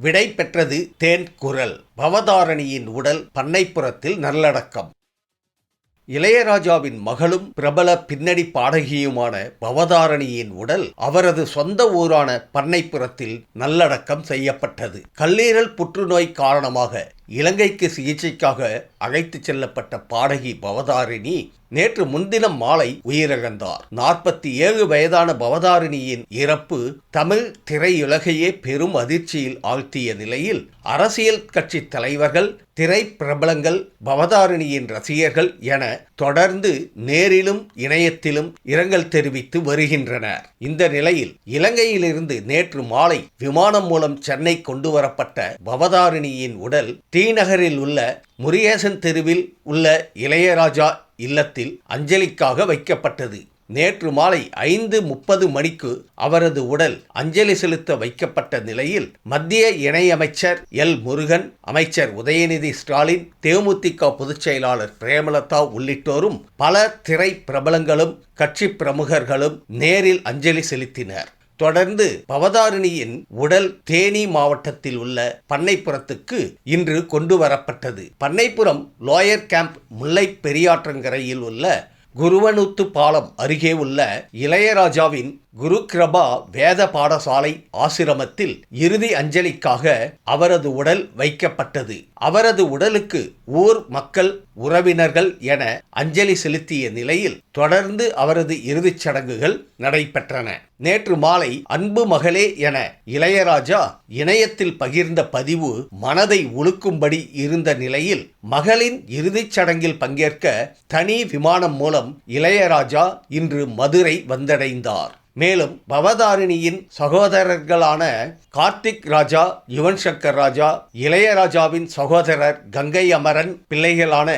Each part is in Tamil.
விடை பெற்றது தேன் குரல். பவதாரணியின் உடல் பண்ணைப்புறத்தில் நல்லடக்கம். இளையராஜாவின் மகளும் பிரபல பின்னணி பாடகியுமான பவதாரணியின் உடல் அவரது சொந்த ஊரான பண்ணைப்புறத்தில் நல்லடக்கம் செய்யப்பட்டது. கல்லீரல் புற்றுநோய் காரணமாக இலங்கைக்கு சிகிச்சைக்காக அழைத்துச் செல்லப்பட்ட பாடகி பவதாரிணி நேற்று முன்தினம் மாலை உயிரிழந்தார். நாற்பத்தி ஏழு வயதான பவதாரிணியின் இறப்பு தமிழ் திரையுலகையே பெரும் அதிர்ச்சியில் ஆழ்த்திய நிலையில் அரசியல் கட்சி தலைவர்கள் திரை பிரபலங்கள் பவதாரிணியின் ரசிகர்கள் என தொடர்ந்து நேரிலும் இணையத்திலும் இரங்கல் தெரிவித்து வருகின்றனர். இந்த நிலையில் இலங்கையிலிருந்து நேற்று மாலை விமானம் மூலம் சென்னை கொண்டுவரப்பட்ட பவதாரிணியின் உடல் டி. நகரில் உள்ள முருகேசன் தெருவில் உள்ள இளையராஜா இல்லத்தில் அஞ்சலிக்காக வைக்கப்பட்டது. நேற்று மாலை ஐந்து முப்பது மணிக்கு அவரது உடல் அஞ்சலி செலுத்த வைக்கப்பட்ட நிலையில் மத்திய இணையமைச்சர் எல் முருகன் அமைச்சர் உதயநிதி ஸ்டாலின் தேமுதிக பொதுச் செயலாளர் பிரேமலதா உள்ளிட்டோரும் பல திரை பிரபலங்களும் கட்சி பிரமுகர்களும் நேரில் அஞ்சலி செலுத்தினர். தொடர்ந்து பவதாரிணியின் உடல் தேனி மாவட்டத்தில் உள்ள பண்ணைப்புறத்துக்கு இன்று கொண்டு வரப்பட்டது. பண்ணைப்புறம் லோயர் கேம்ப் முல்லை பெரியாற்றங்கரையில் உள்ள குருவனூத்து பாலம் அருகே உள்ள இளையராஜாவின் குருகிரபா வேத பாடசாலை ஆசிரமத்தில் இறுதி அஞ்சலிக்காக அவரது உடல் வைக்கப்பட்டது. அவரது உடலுக்கு ஊர் மக்கள் உறவினர்கள் என அஞ்சலி செலுத்திய நிலையில் தொடர்ந்து அவரது இறுதிச் சடங்குகள் நடைபெற்றன. நேற்று மாலை அன்பு மகளே என இளையராஜா இணையத்தில் பகிர்ந்த பதிவு மனதை உழுக்கும்படி இருந்த நிலையில் மகளின் இறுதிச் சடங்கில் பங்கேற்க தனி விமானம் மூலம் இளையராஜா இன்று மதுரை வந்தடைந்தார். மேலும் பவதாரிணியின் சகோதரர்களான கார்த்திக் ராஜா யுவன் சங்கர் ராஜா இளையராஜாவின் சகோதரர் கங்கை அமரன் பிள்ளைகளான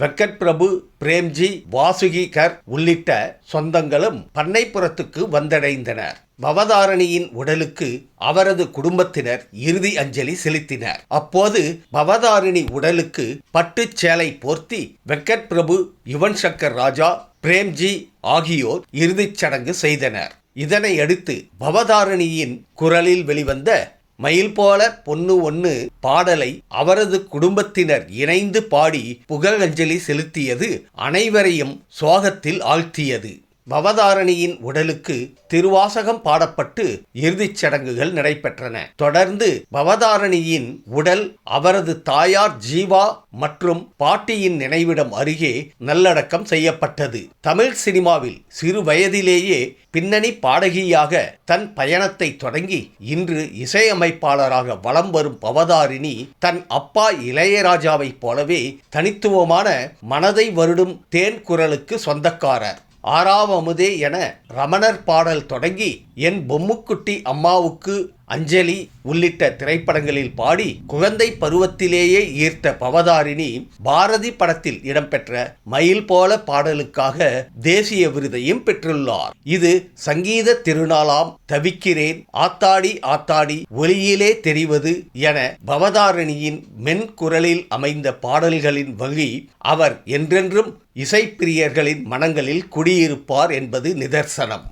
வெங்கட் பிரபு பிரேம்ஜி வாசுகி கர் உள்ளிட்ட சொந்தங்களும் பண்ணைப்புறத்துக்கு வந்தடைந்தனர். பவதாரணியின் உடலுக்கு அவரது குடும்பத்தினர் இறுதி அஞ்சலி செலுத்தினர். அப்போது பவதாரிணி உடலுக்கு பட்டுச் சேலை போர்த்தி வெங்கட் பிரபு யுவன் சங்கர் ராஜா பிரேம்ஜி ஆகியோர் இறுதிச் சடங்கு செய்தனர். இதனை அடுத்து பவதாரணியின் குரலில் வெளிவந்த மயில் போல பொண்ணு ஒன்று பாடலை அவரது குடும்பத்தினர் இணைந்து பாடி புகழஞ்சலி செலுத்தியது அனைவரையும் சோகத்தில் ஆழ்த்தியது. பவதாரணியின் உடலுக்கு திருவாசகம் பாடப்பட்டு இறுதிச் சடங்குகள் நடைபெற்றன. தொடர்ந்து பவதாரணியின் உடல் அவரது தாயார் ஜீவா மற்றும் பாட்டியின் நினைவிடம் அருகே நல்லடக்கம் செய்யப்பட்டது. தமிழ் சினிமாவில் சிறு வயதிலேயே பின்னணி பாடகியாக தன் பயணத்தை தொடங்கி இன்று இசையமைப்பாளராக வலம் வரும் பவதாரிணி தன் அப்பா இளையராஜாவைப் போலவே தனித்துவமான மனதை வருடும் தேன் குரலுக்கு சொந்தக்காரர். ஆறாவமுதே என ரமணர் பாடல் தொடங்கி என் பொம்முக்குட்டி அம்மாவுக்கு அஞ்சலி உள்ளிட்ட திரைப்படங்களில் பாடி குழந்தை பருவத்திலேயே ஈர்த்த பவதாரிணி பாரதி படத்தில் இடம்பெற்ற மயில் போல பாடலுக்காக தேசிய விருதையும் பெற்றுள்ளார். இது சங்கீத திருநாளாம் தவிக்கிறேன் ஆத்தாடி ஆத்தாடி ஒளியிலே தெரிவது என பவதாரிணியின் மென் குரலில் அமைந்த பாடல்களின் வழி அவர் என்றென்றும் இசைப்பிரியர்களின் மனங்களில் குடியிருப்பார் என்பது நிதர்சனம்.